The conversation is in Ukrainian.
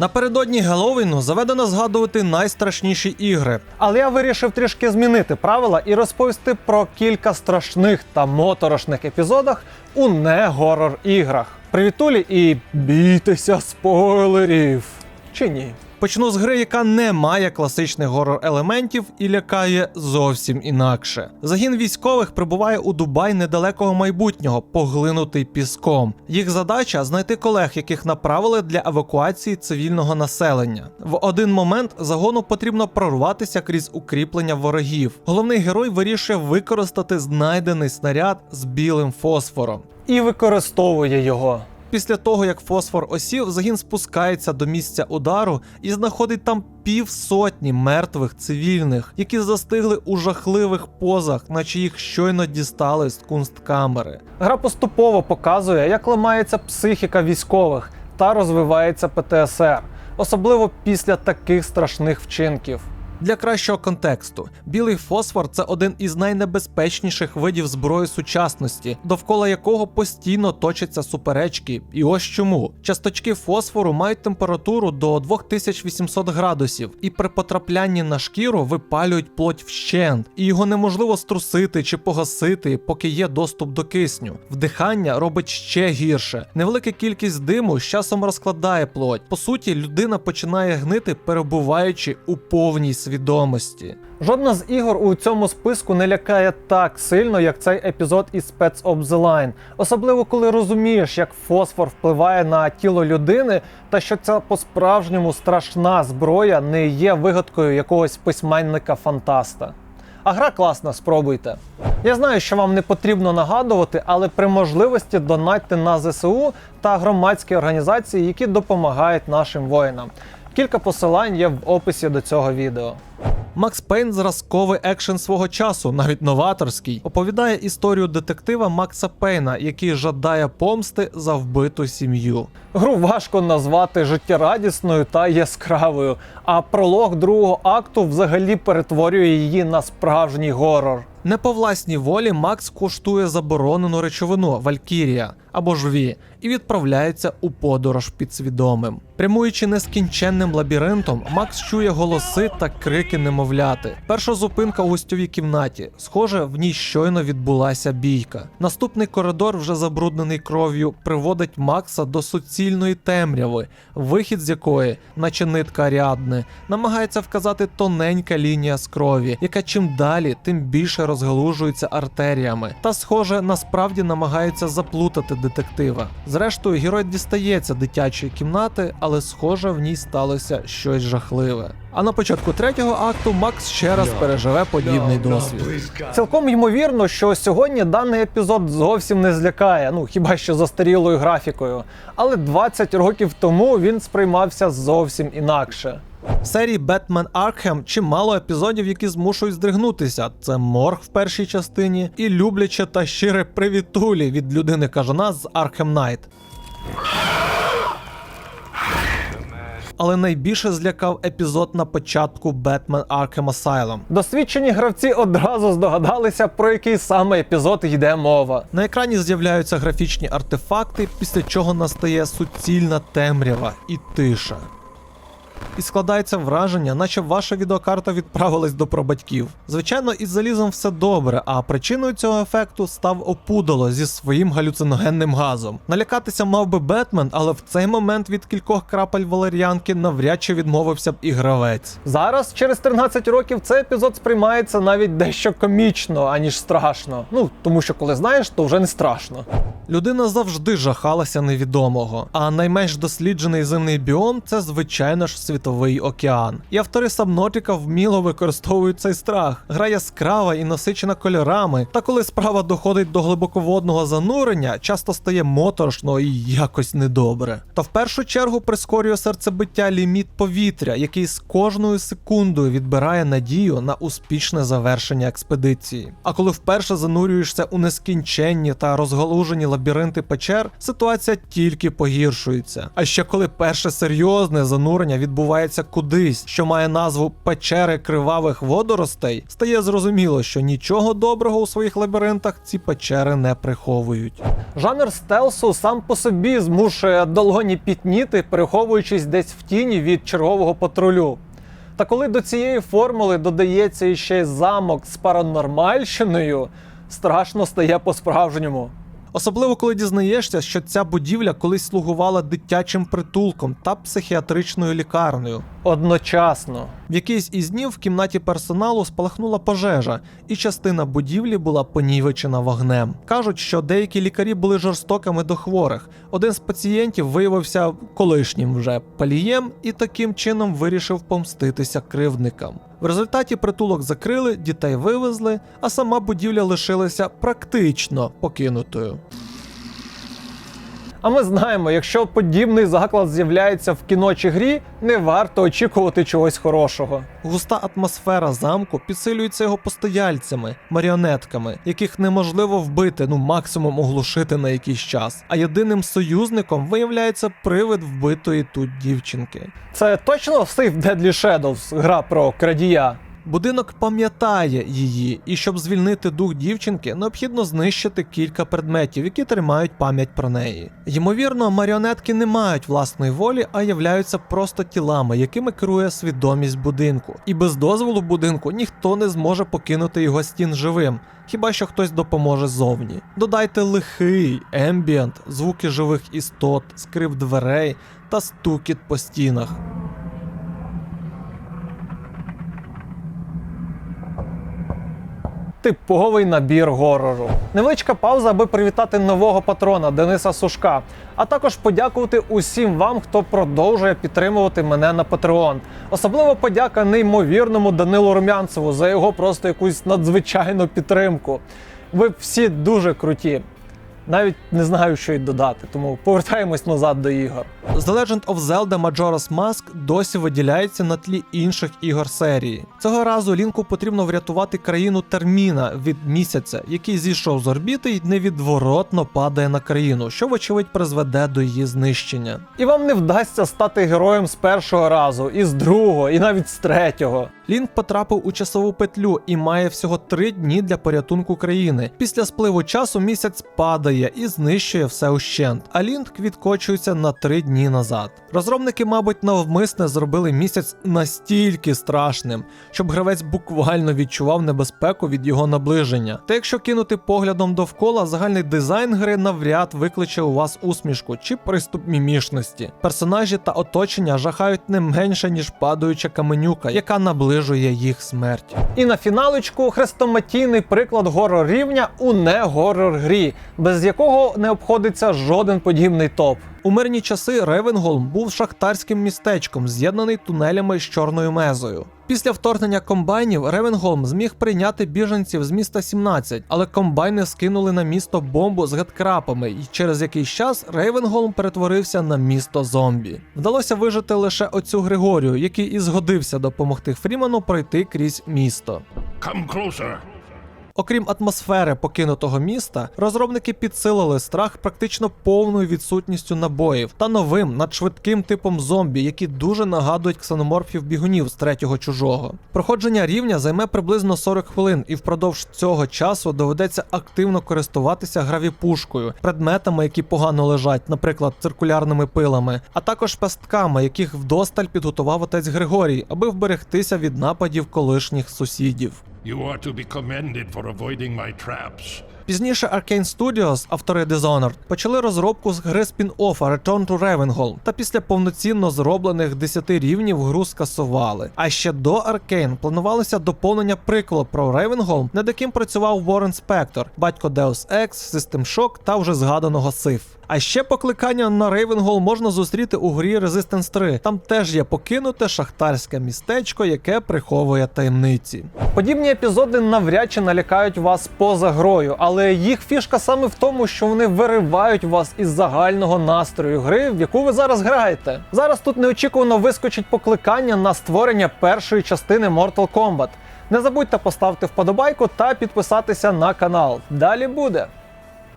Напередодні Геловіну заведено згадувати найстрашніші ігри. Але я вирішив трішки змінити правила і розповісти про кілька страшних та моторошних епізодах у не горор іграх. Привітулі і бійтеся спойлерів. Чи ні? Почну з гри, яка не має класичних горор елементів і лякає зовсім інакше. Загін військових прибуває у Дубай недалекого майбутнього, поглинутий піском. Їх задача знайти колег, яких направили для евакуації цивільного населення. В один момент загону потрібно прорватися крізь укріплення ворогів. Головний герой вирішує використати знайдений снаряд з білим фосфором. І використовує його. Після того, як фосфор осів, загін спускається до місця удару і знаходить там півсотні мертвих цивільних, які застигли у жахливих позах, наче їх щойно дістали з кунсткамери. Гра поступово показує, як ламається психіка військових та розвивається ПТСР, особливо після таких страшних вчинків. Для кращого контексту, білий фосфор це один із найнебезпечніших видів зброї сучасності, довкола якого постійно точаться суперечки. І ось чому часточки фосфору мають температуру до 2800 градусів, і при потраплянні на шкіру випалюють плоть вщент, і його неможливо струсити чи погасити, поки є доступ до кисню. Вдихання робить ще гірше. Невелика кількість диму з часом розкладає плоть. По суті, людина починає гнити, перебуваючи у повній свідомості. Жодна з ігор у цьому списку не лякає так сильно, як цей епізод із Pets of the Line. Особливо коли розумієш, як фосфор впливає на тіло людини, та що ця по-справжньому страшна зброя не є вигадкою якогось письменника-фантаста. А гра класна, спробуйте. Я знаю, що вам не потрібно нагадувати, але при можливості донатьте на ЗСУ та громадські організації, які допомагають нашим воїнам. Кілька посилань є в описі до цього відео. Макс Пейн зразковий екшен свого часу, навіть новаторський, оповідає історію детектива Макса Пейна, який жадає помсти за вбиту сім'ю. Гру важко назвати життєрадісною та яскравою, а пролог другого акту взагалі перетворює її на справжній горор. Не по власній волі Макс коштує заборонену речовину Валькірія або ж Ві і відправляється у подорож підсвідомим. Прямуючи нескінченним лабіринтом, Макс чує голоси та крики немовляти. Перша зупинка у гостьовій кімнаті. Схоже, в ній щойно відбулася бійка. Наступний коридор, вже забруднений кров'ю, приводить Макса до суцільної темряви, вихід з якої, наче нитка Аріадни, намагається вказати тоненька лінія з крові, яка чим далі, тим більше розгалужується артеріями, та, схоже, насправді намагається заплутати детектива. Зрештою, герой дістається дитячої кімнати, але схоже, в ній сталося щось жахливе. А на початку третього акту Макс ще раз переживе подібний досвід. Цілком ймовірно, що сьогодні даний епізод зовсім не злякає, ну хіба що застарілою графікою. Але 20 років тому він сприймався зовсім інакше. В серії Бетмен Аркхем чимало епізодів, які змушують здригнутися. Це морг в першій частині і любляче та щире привітулі від людини кажана з Аркхем Найт. Але найбільше злякав епізод на початку Batman Arkham Asylum. Досвідчені гравці одразу здогадалися, про який саме епізод йде мова. На екрані з'являються графічні артефакти, після чого настає суцільна темрява і тиша. І складається враження, наче ваша відеокарта відправилась до прабатьків. Звичайно, із залізом все добре, а причиною цього ефекту став опудало зі своїм галюциногенним газом. Налякатися мав би Бетмен, але в цей момент від кількох крапель валер'янки навряд чи відмовився б і гравець. Зараз, через 13 років, цей епізод сприймається навіть дещо комічно, аніж страшно. Ну тому що коли знаєш, то вже не страшно. Людина завжди жахалася невідомого, а найменш досліджений зимний біом це звичайно ж світовий океан. І автори Subnautica вміло використовують цей страх. Гра яскрава і насичена кольорами. Та коли справа доходить до глибоководного занурення, часто стає моторошно і якось недобре. Та в першу чергу прискорює серцебиття ліміт повітря, який з кожною секундою відбирає надію на успішне завершення експедиції. А коли вперше занурюєшся у нескінченні та розгалужені лабіринти печер, ситуація тільки погіршується. А ще коли перше серйозне занурення відбувається пересувається кудись, що має назву печери кривавих водоростей, стає зрозуміло, що нічого доброго у своїх лабіринтах ці печери не приховують. Жанр стелсу сам по собі змушує долоні пітніти, переховуючись десь в тіні від чергового патрулю. Та коли до цієї формули додається іще замок з паранормальщиною, страшно стає по-справжньому. Особливо коли дізнаєшся, що ця будівля колись слугувала дитячим притулком та психіатричною лікарнею. Одночасно. В якийсь із днів в кімнаті персоналу спалахнула пожежа, і частина будівлі була понівечена вогнем. Кажуть, що деякі лікарі були жорстокими до хворих. Один з пацієнтів виявився колишнім вже палієм і таким чином вирішив помститися кривдникам. В результаті притулок закрили, дітей вивезли, а сама будівля лишилася практично покинутою. А ми знаємо, якщо подібний заклад з'являється в кіно чи грі, не варто очікувати чогось хорошого. Густа атмосфера замку підсилюється його постояльцями, маріонетками, яких неможливо вбити, ну максимум оглушити на якийсь час. А єдиним союзником виявляється привид вбитої тут дівчинки. Це точно Save Deadly Shadows, гра про крадія. Будинок пам'ятає її, і щоб звільнити дух дівчинки, необхідно знищити кілька предметів, які тримають пам'ять про неї. Ймовірно, маріонетки не мають власної волі, а являються просто тілами, якими керує свідомість будинку. І без дозволу будинку ніхто не зможе покинути його стін живим, хіба що хтось допоможе зовні. Додайте лихий, ембієнт, звуки живих істот, скрип дверей та стукіт по стінах. Типовий набір горору. Невеличка пауза, аби привітати нового патрона Дениса Сушка, а також подякувати усім вам, хто продовжує підтримувати мене на Patreon. Особливо подяка неймовірному Данилу Румянцеву за його просто якусь надзвичайну підтримку. Ви всі дуже круті. Навіть не знаю, що й додати, тому повертаємось назад до ігор. The Legend of Zelda Majora's Mask досі виділяється на тлі інших ігор серії. Цього разу Лінку потрібно врятувати країну Терміна від місяця, який зійшов з орбіти і невідворотно падає на країну, що вочевидь призведе до її знищення. І вам не вдасться стати героєм з першого разу, і з другого, і навіть з третього. Лінк потрапив у часову петлю і має всього три дні для порятунку країни. Після спливу часу місяць падає і знищує все ущент, а Лінк відкочується на три дні назад. Розробники, мабуть, навмисне зробили місяць настільки страшним, щоб гравець буквально відчував небезпеку від його наближення. Та якщо кинути поглядом довкола, загальний дизайн гри навряд викличе у вас усмішку чи приступ мімішності. Персонажі та оточення жахають не менше, ніж падаюча каменюка, яка наближує їх смерть. І на фіналочку хрестоматійний приклад горор рівня у не горор грі, без якого не обходиться жоден подібний топ. У мирні часи Ревенголм був шахтарським містечком, з'єднаний тунелями з чорною мезою. Після вторгнення комбайнів Ревенголм зміг прийняти біженців з міста 17, але комбайни скинули на місто бомбу з геткрапами, і через якийсь час Рейвенголм перетворився на місто зомбі. Вдалося вижити лише оцю Григорію, який і згодився допомогти Фріману пройти крізь місто. Come closer. Окрім атмосфери покинутого міста, розробники підсилили страх практично повною відсутністю набоїв та новим надшвидким типом зомбі, які дуже нагадують ксеноморфів бігунів з третього чужого. Проходження рівня займе приблизно 40 хвилин, і впродовж цього часу доведеться активно користуватися гравіпушкою, предметами, які погано лежать, наприклад, циркулярними пилами, а також пестками, яких вдосталь підготував отець Григорій, аби вберегтися від нападів колишніх сусідів. You are to be commended for avoiding my traps. Пізніше Arkane Studios, автори Dishonored, почали розробку з гри спін-оффа Return to Ravenholm, та після повноцінно зроблених 10 рівнів гру скасували. А ще до Arkane планувалося доповнення приквелу про Ravenholm, над яким працював Warren Spector, батько Deus Ex, System Shock та вже згаданого Sif. А ще покликання на Рейвенгол можна зустріти у грі Resistance 3. Там теж є покинуте шахтарське містечко, яке приховує таємниці. Подібні епізоди навряд чи налякають вас поза грою, але їх фішка саме в тому, що вони виривають вас із загального настрою гри, в яку ви зараз граєте. Зараз тут неочікувано вискочить покликання на створення першої частини Mortal Kombat. Не забудьте поставити вподобайку та підписатися на канал. Далі буде.